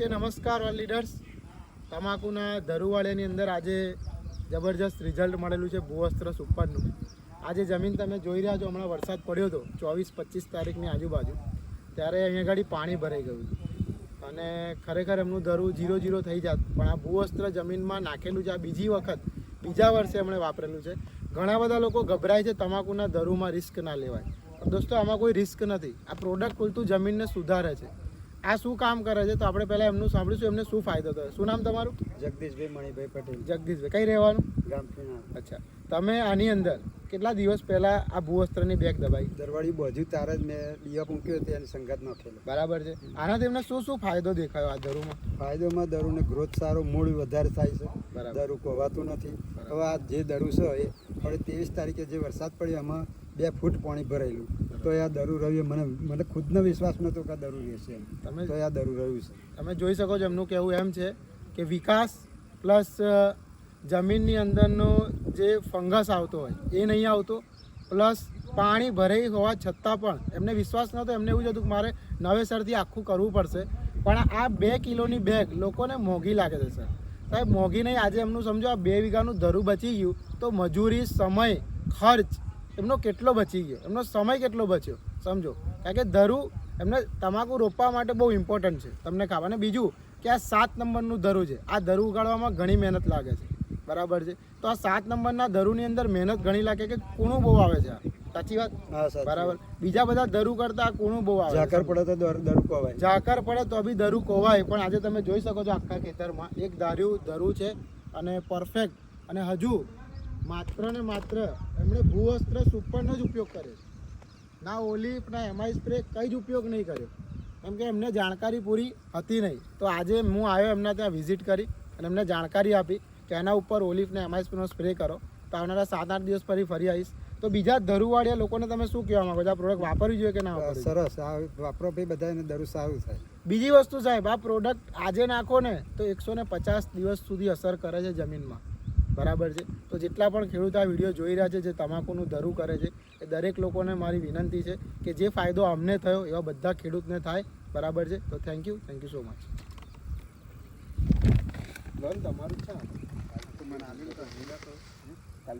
Okay નમસ્કાર all leaders તમાકુના ધરુવાળાની અંદર આજે જબરજસ્ત રિઝલ્ટ મળેલું છે ભૂવસ્ત્ર સુપરનું. આજે જમીન તમે જોઈ રહ્યા છો, હમણાં વરસાદ પડ્યો હતો, ચોવીસ પચીસ તારીખની આજુબાજુ. ત્યારે અહીંયા ગાડી પાણી ભરાઈ ગયું હતું. અને ખરેખર એમનું ધરું જીરો જીરો થઈ જાત. પણ આ ભૂવસ્ત્ર જમીનમાં નાખેલું છે, આ બીજી વખત, બીજા વર્ષે એમણે વાપરેલું છે. ઘણા બધા લોકો ગભરાય છે, તમાકુના ધરુમાં રિસ્ક ના લેવાય. દોસ્તો, આમાં કોઈ રિસ્ક નથી. આ પ્રોડક્ટ ઉલટું જમીનને સુધારે છે. આ શું કામ કરે છે? તો આપણે પહેલાં એમનું સાંભળીશું એમને શું ફાયદો થયો. શું નામ તમારું? જગદીશભાઈ મણિભાઈ પટેલ. જગદીશભાઈ કઈ રહેવાનું? ગામ અચ્છા. તમે આની અંદર કેટલા દિવસ પહેલા આ ભૂવસ્ત્રની બેગ દબાઈ? દરવાડી બાજુ તાર જ મેં ડિયા મૂક્યો હતો એની સંગત નાખેલો બરાબર છે. આનાથી એમને શું શું ફાયદો દેખાયો આ ધરુમાં? ફાયદોમાં દરુને ગ્રોથ સારો મૂળ વધારે થાય છે. બરાબર. દરુ કોવાતું નથી. હવે આ જે દરુ છે એ હવે ત્રેવીસ તારીખે જે વરસાદ પડ્યો એમાં બે ફૂટ પાણી ભરાયેલું. તો આ દરુ રહ્યું મને મને ખુદનો વિશ્વાસ નહોતો કે આ દરુ રહેશે એમ. તમે તો આ દરુ રહ્યું છે. તમે જોઈ શકો છો એમનું કહેવું એમ છે કે વિકાસ પ્લસ જમીનની અંદરનો જે ફંગસ આવતો હોય એ નહીં આવતો. પ્લસ પાણી ભરાઈ હોવા છતાં પણ એમને વિશ્વાસ નહોતો એમને એવું જ હતું કે મારે નવેસરથી આખું કરવું પડશે. પણ આ બે કિલોની બેગ લોકોને મોંઘી લાગે છે સર. સાહેબ મોંઘી નહીં. આજે એમનું સમજો આ બે વીઘાનું ધરું બચી ગયું. તો મજૂરી સમય ખર્ચ એમનો કેટલો બચી ગયો? એમનો સમય કેટલો બચ્યો? સમજો. કારણ કે ધરું એમને તમાકુ રોપવા માટે બહુ ઇમ્પોર્ટન્ટ છે. તમને ખાવા અને બીજું કે આ સાત નંબરનું ધરું છે. આ ધરું ઉગાડવામાં ઘણી મહેનત લાગે છે. બરાબર છે? તો આ સાત નંબરના ધરુની અંદર મહેનત ઘણી લાગે કે કૂણું બહુ આવે છે આ. સાચી વાત? હા સર બરાબર. બીજા બધા ધરું કરતા આ કૂણું બહુ આવે. ઝાકર પડે તો દર- દરુ કોવાય ઝાકર પડે તો બી ધરું કોવાય પણ આજે તમે જોઈ શકો છો આખા ખેતરમાં એક ધાર્યું ધરું છે અને પરફેક્ટ અને હજુ માત્ર ને માત્ર એમણે ભૂવસ્ત્ર સુપરનો જ ઉપયોગ કર્યો છે. ના ઓલિફ ના એમઆઈ સ્પ્રે કંઈ જ ઉપયોગ નહીં કર્યો. કેમ કે એમને જાણકારી પૂરી હતી નહીં. તો આજે હું આવ્યો એમના ત્યાં વિઝિટ કરી અને એમને જાણકારી આપી કે એના ઉપર ઓલિફ ને એમઆઈ સ્પ્રેનો સ્પ્રે કરો. તો આવનારા સાત આઠ દિવસ પછી ફરી આવીશ. તો બીજા ધરુવાળિયા લોકોને તમે શું કહેવા માંગો? છો આ પ્રોડક્ટ વાપરવી જોઈએ કે ના વાપરવી સરસ. આ વાપરો ભાઈ બધાને દરુ સારું થાય. બીજી વસ્તુ સાહેબ આ પ્રોડક્ટ આજે નાખો ને તો એકસો ને પચાસ દિવસ સુધી અસર કરે છે જમીનમાં. બરાબર છે. તો જેટલા પણ ખેડૂત આ વીડિયો જોઈ રહ્યા છે, જે તમાકુનું ધરું કરે છે, એ દરેક લોકોને મારી વિનંતી છે કે જે ફાયદો અમને થયો એવા બધા ખેડૂતને થાય, બરાબર છે. તો thank you thank you so much loan તમારું છે મને આલી તો હજી ના કહું. કાલ